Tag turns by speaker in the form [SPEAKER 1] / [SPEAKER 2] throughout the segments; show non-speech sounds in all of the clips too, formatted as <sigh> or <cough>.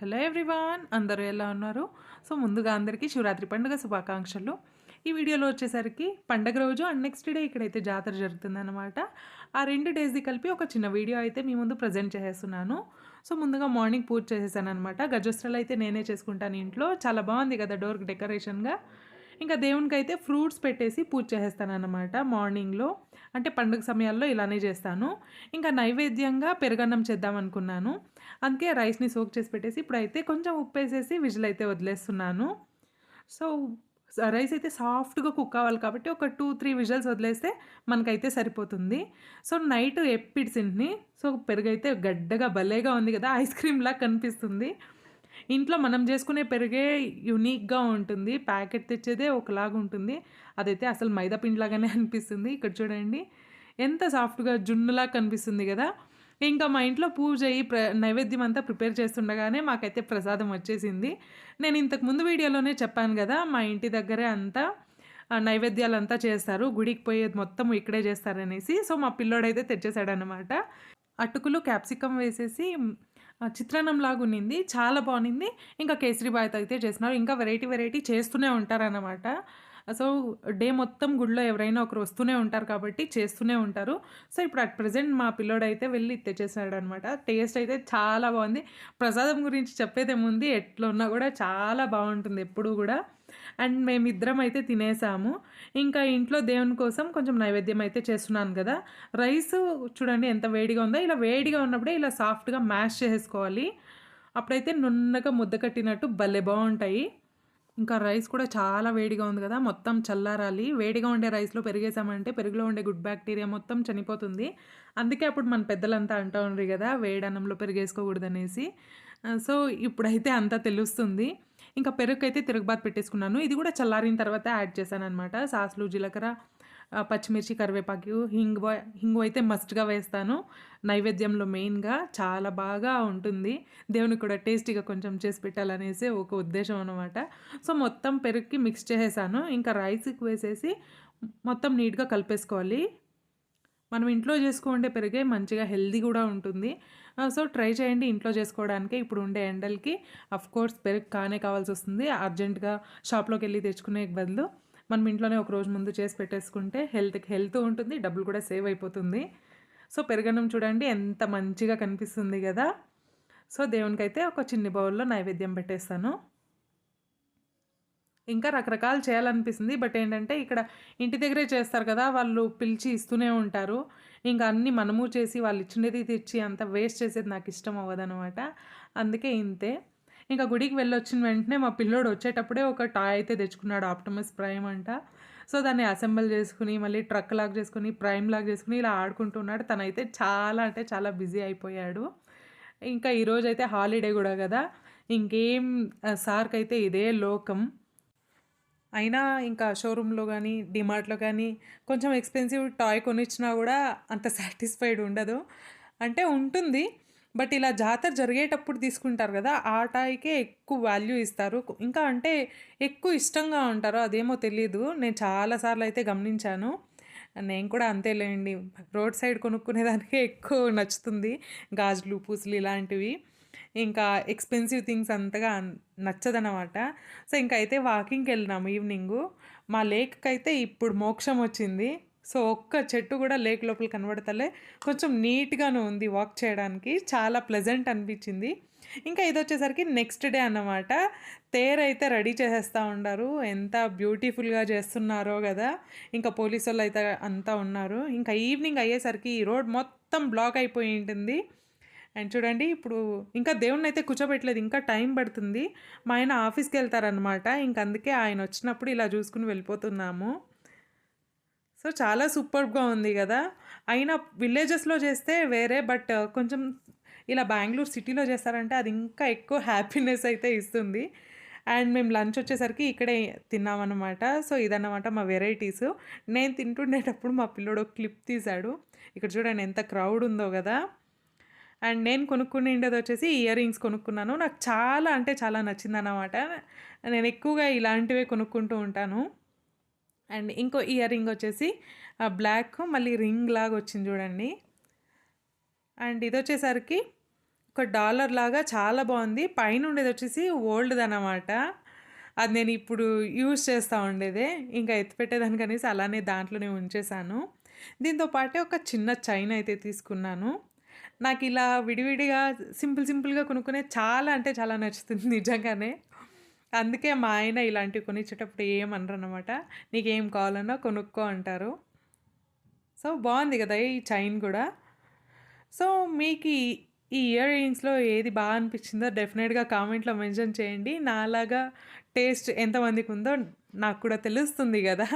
[SPEAKER 1] Hello everyone అందరూ ఎలా ఉన్నారు? సో ముందుగా అందరికీ శివరాత్రి పండుగ శుభాకాంక్షలు. ఈ వీడియోలో వచ్చేసరికి పండగ రోజు అండ్ నెక్స్ట్ డే ఇక్కడైతే జాతర జరుగుతుందన్నమాట. ఆ రెండు డేస్ది కలిపి ఒక చిన్న వీడియో అయితే మీ ముందు ప్రజెంట్ చేసేస్తున్నాను. సో ముందుగా మార్నింగ్ పూజ చేసేసాను అనమాట గజస్త్రాలు అయితే నేనే చేసుకుంటాను ఇంట్లో. చాలా బాగుంది కదా డోర్ డెకరేషన్గా. ఇంకా దేవునికి అయితే ఫ్రూట్స్ పెట్టేసి పూజ చేసేస్తాను అనమాట మార్నింగ్లో. అంటే పండుగ సమయాల్లో ఇలానే చేస్తాను. ఇంకా నైవేద్యంగా పెరుగన్నం చేద్దాం అనుకున్నాను. అందుకే రైస్ని సోక్ చేసి పెట్టేసి ఇప్పుడైతే కొంచెం ఉప్పు వేసేసి విజిల్ అయితే వదిలేస్తున్నాను. సో రైస్ అయితే సాఫ్ట్గా కుక్ అవ్వాలి కాబట్టి ఒక టూ త్రీ విజల్స్ వదిలేస్తే మనకైతే సరిపోతుంది. సో నైట్ ఎప్పిడ్సింటిని సో పెరుగైతే గడ్డగా భలేగా ఉంది కదా ఐస్ క్రీమ్లా కనిపిస్తుంది. ఇంట్లో మనం చేసుకునే పెరిగే యునిక్గా ఉంటుంది. ప్యాకెట్ తెచ్చేదే ఒకలాగా ఉంటుంది. అదైతే అసలు మైదా పిండిలాగానే అనిపిస్తుంది. ఇక్కడ చూడండి. ఎంత సాఫ్ట్గా జున్నులా కనిపిస్తుంది కదా. ఇంకా మా ఇంట్లో పూజ అయ్యి ప్ర నైవేద్యం అంతా ప్రిపేర్ చేస్తుండగానే మాకైతే ప్రసాదం వచ్చేసింది. నేను ఇంతకు ముందు వీడియోలోనే చెప్పాను కదా మా ఇంటి దగ్గరే అంతా నైవేద్యాలు అంతా చేస్తారు. గుడికి పోయేది మొత్తం ఇక్కడే చేస్తారనేసి. సో మా పిల్లోడైతే తెచ్చేసాడనమాట అటుకులు క్యాప్సికమ్ వేసేసి చిత్రాన్నం లాగా ఉన్నింది చాలా బాగుంది ఇంకా కేసరి అయితే చేస్తున్నారు. ఇంకా వెరైటీ వెరైటీ చేస్తూనే ఉంటారన్నమాట. సో డే మొత్తం గుడిలో ఎవరైనా ఒకరు వస్తూనే ఉంటారు కాబట్టి చేస్తూనే ఉంటారు. సో ఇప్పుడు అట్ ప్రజెంట్ మా పిల్లోడైతే వెళ్ళి తెచ్చేసాడు అనమాట టేస్ట్ అయితే చాలా బాగుంది. ప్రసాదం గురించి చెప్పేదేముంది ఎట్లా ఉన్నా కూడా చాలా బాగుంటుంది ఎప్పుడు కూడా. అండ్ మేమిద్దరం అయితే తినేసాము. ఇంకా ఇంట్లో దేవుని కోసం కొంచెం నైవేద్యం అయితే చేస్తున్నాను కదా. రైస్ చూడండి ఎంత వేడిగా ఉందో. ఇలా వేడిగా ఉన్నప్పుడే ఇలా సాఫ్ట్గా మ్యాష్ చేసుకోవాలి అప్పుడైతే నున్నగా ముద్ద కట్టినట్టు భలే బాగుంటాయి. ఇంకా రైస్ కూడా చాలా వేడిగా ఉంది కదా. మొత్తం చల్లారాలి. వేడిగా ఉండే రైస్లో పెరిగేసామంటే పెరుగులో ఉండే గుడ్ బ్యాక్టీరియా మొత్తం చనిపోతుంది. అందుకే అప్పుడు మన పెద్దలంతా అంటూ ఉండరు కదా వేడన్నంలో పెరిగేసుకోకూడదు అనేసి సో ఇప్పుడైతే అంతా తెలుస్తుంది. ఇంకా పెరుగు అయితే తిరుగుబాతు పెట్టేసుకున్నాను. ఇది కూడా చల్లారిన తర్వాత యాడ్ చేశాను అనమాట సాసులు జీలకర్ర పచ్చిమిర్చి కరివేపాకు హింగు హింగు అయితే మస్ట్గా వేస్తాను. నైవేద్యంలో మెయిన్గా చాలా బాగా ఉంటుంది. దేవునికి కూడా టేస్టీగా కొంచెం చేసి పెట్టాలనేసి ఒక ఉద్దేశం అనమాట సో మొత్తం పెరుగుకి మిక్స్ చేసేసాను. ఇంకా రైస్కి వేసేసి మొత్తం నీట్గా కలిపేసుకోవాలి. మనం ఇంట్లో చేసుకోండే పెరిగే మంచిగా హెల్దీ కూడా ఉంటుంది. సో ట్రై చేయండి ఇంట్లో చేసుకోవడానికి ఇప్పుడు ఉండే ఎండలకి. అఫ్ కోర్స్ పెరుగు కానే కావాల్సి వస్తుంది. అర్జెంటుగా షాప్లోకి వెళ్ళి తెచ్చుకునే బదులు మనం ఇంట్లోనే ఒక రోజు ముందు చేసి పెట్టేసుకుంటే హెల్త్కి హెల్త్ ఉంటుంది డబ్బులు కూడా సేవ్ అయిపోతుంది. సో పెరగడం చూడండి ఎంత మంచిగా కనిపిస్తుంది కదా. సో దేవునికైతే ఒక చిన్ని బౌల్లో నైవేద్యం పెట్టేస్తాను. ఇంకా రకరకాలు చేయాలనిపిస్తుంది. బట్ ఏంటంటే ఇక్కడ ఇంటి దగ్గరే చేస్తారు కదా వాళ్ళు పిలిచి ఇస్తూనే ఉంటారు. ఇంకా అన్నీ మనము చేసి వాళ్ళు ఇచ్చినది తెచ్చి అంత వేస్ట్ చేసేది నాకు ఇష్టం అవ్వదనమాట అందుకే ఇంతే. ఇంకా గుడికి వెళ్ళొచ్చిన వెంటనే మా పిల్లోడు వచ్చేటప్పుడే ఒక టాయ్ అయితే తెచ్చుకున్నాడు ఆప్టమస్ ప్రైమ్ అంట. సో దాన్ని అసెంబుల్ చేసుకుని మళ్ళీ ట్రక్ లాగ్ చేసుకుని ప్రైమ్ లాగ్ చేసుకుని ఇలా ఆడుకుంటున్నాడు తనైతే చాలా అంటే చాలా బిజీ అయిపోయాడు. ఇంకా ఈరోజు అయితే హాలిడే కూడా కదా. ఇంకేం సార్కి అయితే ఇదే లోకం. అయినా ఇంకా షోరూంలో కానీ డిమార్ట్లో కానీ కొంచెం ఎక్స్పెన్సివ్ టాయ్ కొనిచ్చినా కూడా అంత <laughs> సాటిస్ఫైడ్ ఉండదు. అంటే ఉంటుంది. బట్ ఇలా జాతర జరిగేటప్పుడు తీసుకుంటారు కదా ఆ టాయ్కే ఎక్కువ వాల్యూ ఇస్తారు. ఇంకా అంటే ఎక్కువ ఇష్టంగా ఉంటారు అదేమో తెలియదు నేను చాలాసార్లు అయితే గమనించాను. నేను కూడా అంతేలేండి. రోడ్ సైడ్ కొనుక్కునేదానికే ఎక్కువ నచ్చుతుంది. గాజులు పూసులు ఇలాంటివి. ఇంకా ఎక్స్పెన్సివ్ థింగ్స్ అంతగా నచ్చదనమాట సో ఇంకా అయితే వాకింగ్కి వెళ్ళినాము ఈవినింగు మా లేక్కి అయితే ఇప్పుడు మోక్షం వచ్చింది. సో ఒక్క చెట్టు కూడా లేక్ లోపల కనబడతలే. కొంచెం నీట్గాను ఉంది వాక్ చేయడానికి. చాలా ప్లెజెంట్ అనిపించింది. ఇంకా ఇది వచ్చేసరికి నెక్స్ట్ డే అన్నమాట. తేర్ అయితే రెడీ చేసేస్తూ ఉన్నారు ఎంత బ్యూటిఫుల్గా చేస్తున్నారో కదా ఇంకా పోలీసు వాళ్ళు అయితే అంతా ఉన్నారు. ఇంకా ఈవినింగ్ అయ్యేసరికి ఈ రోడ్ మొత్తం బ్లాక్ అయిపోయి ఉంటుంది. అండ్ చూడండి ఇప్పుడు ఇంకా దేవుణ్ణి అయితే కూర్చోబెట్టలేదు ఇంకా టైం పడుతుంది. మా ఆయన ఆఫీస్కి వెళ్తారనమాట ఇంక అందుకే ఆయన వచ్చినప్పుడు ఇలా చూసుకుని వెళ్ళిపోతున్నాము. సో చాలా సూపర్గా ఉంది కదా. అయినా విలేజెస్లో చేస్తే వేరే బట్ కొంచెం ఇలా బెంగళూరు సిటీలో చేస్తారంటే అది ఇంకా ఎక్కువ హ్యాపీనెస్ అయితే ఇస్తుంది. అండ్ మేము లంచ్ వచ్చేసరికి ఇక్కడే తిన్నామన్నమాట. సో ఇదన్నమాట మా వెరైటీస్ నేను తింటుండేటప్పుడు మా పిల్లోడు క్లిప్ తీశాడు. ఇక్కడ చూడండి ఎంత క్రౌడ్ ఉందో కదా. అండ్ నేను కొనుక్కునేది వచ్చేసి ఇయర్ రింగ్స్ కొనుక్కున్నాను. నాకు చాలా అంటే చాలా నచ్చింది అన్నమాట నేను ఎక్కువగా ఇలాంటివే కొనుక్కుంటూ ఉంటాను. అండ్ ఇంకో ఇయర్ రింగ్ వచ్చేసి బ్లాక్ మళ్ళీ రింగ్ లాగా వచ్చింది చూడండి. అండ్ ఇది వచ్చేసరికి ఒక డాలర్ లాగా చాలా బాగుంది. పైన ఉండేది వచ్చేసి ఓల్డ్ది అనమాట అది నేను ఇప్పుడు యూజ్ చేస్తూ ఉండేదే. ఇంకా ఎత్తిపెట్టేదానికి అనేసి అలానే దాంట్లోనే ఉంచేసాను దీంతో పాటే ఒక చిన్న చైన్ అయితే తీసుకున్నాను. నాకు ఇలా విడివిడిగా సింపుల్ సింపుల్గా కొనుక్కునే చాలా అంటే చాలా నచ్చుతుంది నిజంగానే. అందుకే మా ఆయన ఇలాంటివి కొనిచ్చేటప్పుడు ఏమనరు అనమాట నీకేం కావాలన్నా కొనుక్కో అంటారు. సో బాగుంది కదా ఈ చైన్ కూడా. సో మీకు ఈ ఇయర్ రింగ్స్లో ఏది బాగా అనిపించిందో డెఫినెట్గా కామెంట్లో మెన్షన్ చేయండి. నాలాగా టేస్ట్ ఎంతమందికి ఉందో నాకు కూడా తెలుస్తుంది కదా.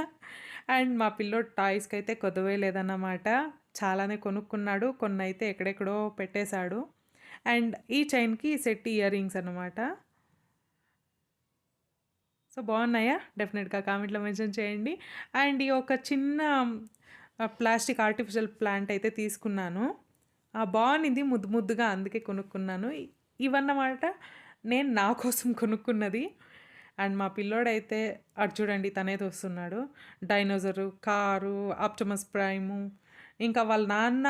[SPEAKER 1] అండ్ మా పిల్లోడు టాయ్స్కి అయితే కొదవే లేదన్నమాట. చాలానే కొనుక్కున్నాడు కొన్ని అయితే ఎక్కడెక్కడో పెట్టేశాడు. అండ్ ఈ చైన్కి సెట్ ఇయర్ రింగ్స్ అనమాట సో బాగున్నాయా? డెఫినెట్గా కామెంట్లో మెన్షన్ చేయండి. అండ్ ఈ ఒక చిన్న ప్లాస్టిక్ ఆర్టిఫిషియల్ ప్లాంట్ అయితే తీసుకున్నాను. బాగుంది ముద్దు ముద్దుగా అందుకే కొనుక్కున్నాను. ఇవన్నమాట నేను నా కోసం కొనుక్కున్నది. అండ్ మా పిల్లోడైతే అటు చూడండి తనేది వస్తున్నాడు. డైనోజరు కారు ఆప్టమస్ ప్రైము ఇంకా వాళ్ళ నాన్న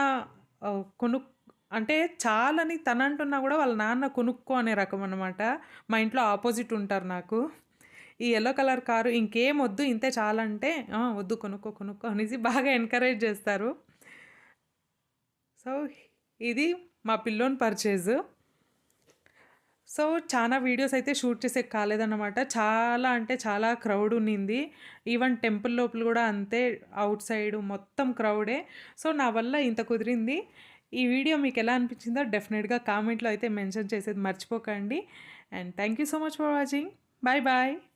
[SPEAKER 1] ఆ, కొను అంటే చాలని తన అంటున్నా కూడా వాళ్ళ నాన్న కొనుక్కో అనే రకం అనమాట మా ఇంట్లో ఆపోజిట్ ఉంటారు నాకు. ఈ ఎల్లో కలర్ కారు ఇంకేం వద్దు ఇంతే చాలంటే వద్దు కొనుక్కో కొనుక్కో అనేసి బాగా ఎంకరేజ్ చేస్తారు. సో ఇది మా పిల్లోని పర్చేజ్ సో చాలా వీడియోస్ అయితే షూట్ చేసే కాలేదన్నమాట. చాలా అంటే చాలా క్రౌడ్ ఉన్నింది. ఈవెన్ టెంపుల్ లోపల కూడా అంతే అవుట్ సైడ్ మొత్తం క్రౌడే. సో నా వల్ల ఇంత కుదిరింది. ఈ వీడియో మీకు ఎలా అనిపించిందో డెఫినెట్గా కామెంట్లో అయితే మెన్షన్ చేసేది మర్చిపోకండి. And thank you so much for watching. Bye bye.